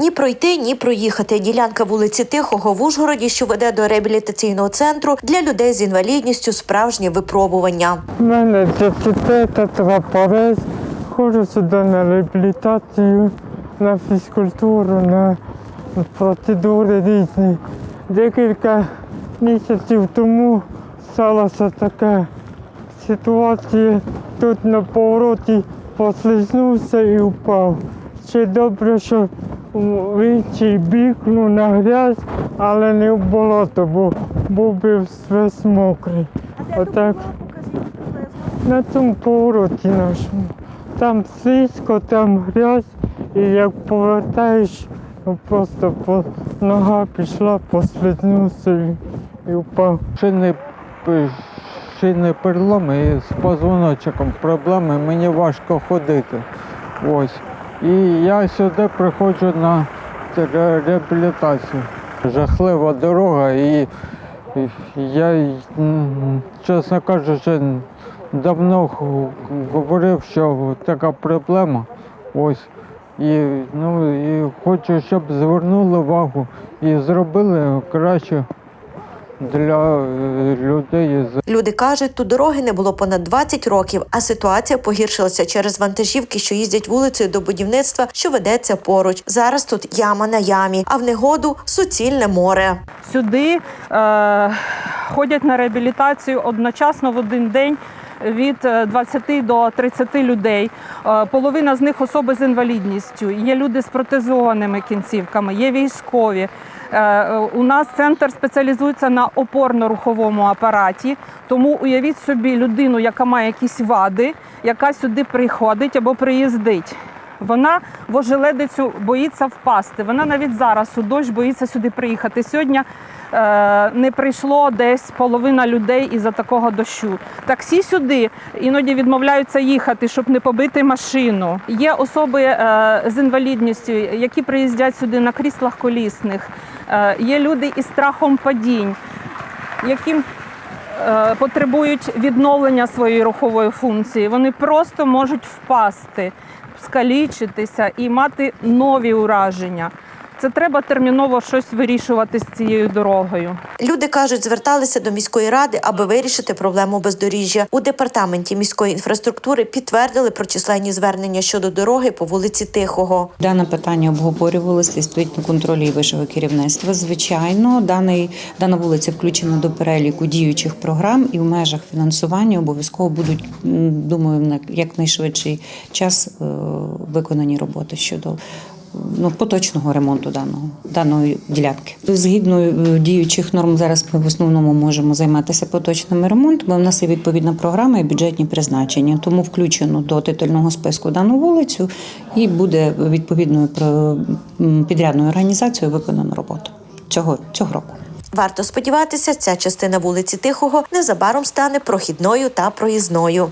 Ні пройти, ні проїхати. Ділянка вулиці Тихого в Ужгороді, що веде до реабілітаційного центру для людей з інвалідністю, справжнє випробування. У мене трапорез. Ходжу сюди на реабілітацію, на фізкультуру, на процедури різні. Декілька місяців тому сталася така ситуація. Тут на повороті послизнувся і впав. Ще добре, що в інший бік ну, на грязь, але не в болото, бо був би весь мокрий. Отак. На цьому повороті нашому. Там слизько, там грязь, і як повертаєш, ну, просто по нога пішла, послизнувся і, і впав. Шини, шини переломи і з позвоночком проблеми, мені важко ходити. Ось. І я сюди приходжу на реабілітацію. Жахлива дорога і я, чесно кажучи, давно говорив, що така проблема. Ось. І, ну, і хочу, щоб звернули увагу і зробили краще для е, людей Люди кажуть, тут дороги не було понад 20 років, а ситуація погіршилася через вантажівки, що їздять вулицею до будівництва, що ведеться поруч. Зараз тут яма на ямі, а в негоду суцільне море. Сюди е, ходять на реабілітацію одночасно в один день. Від е, 20 до 30 людей. Е, Половина з них особи з інвалідністю. Є люди з протезованими кінцівками, є військові. Е, У нас центр спеціалізується на опорно-руховому апараті. Тому уявіть собі людину, яка має якісь вади, яка сюди приходить або приїздить. Вона в ожеледицю боїться впасти. Вона навіть зараз у дощ боїться сюди приїхати. Сьогодні е, не прийшло десь половина людей із-за такого дощу. Таксі сюди іноді відмовляються їхати, щоб не побити машину. Є особи е, з інвалідністю, які приїздять сюди на кріслах колісних. Е, є люди із страхом падінь, яким потребують відновлення своєї рухової функції. Вони просто можуть впасти, скалічитися і мати нові ураження. Це треба терміново щось вирішувати з цією дорогою. Люди кажуть, зверталися до міської ради, аби вирішити проблему бездоріжжя. У департаменті міської інфраструктури підтвердили про численні звернення щодо дороги по вулиці Тихого. Дане питання обговорювалося і стоїть на контролі і вищого керівництва. Звичайно, даний дана вулиця включена до переліку діючих програм, і в межах фінансування обов'язково будуть думаю, на якнайшвидший час е, виконані роботи щодо. Ну, поточного ремонту даного даної ділянки згідно е, діючих норм, зараз ми в основному можемо займатися поточними ремонтами. У нас є відповідна програма і бюджетні призначення, тому включено до титульного списку дану вулицю і буде відповідною підрядною організацією виконано роботу цього, цього року. Варто сподіватися, ця частина вулиці Тихого незабаром стане прохідною та проїзною.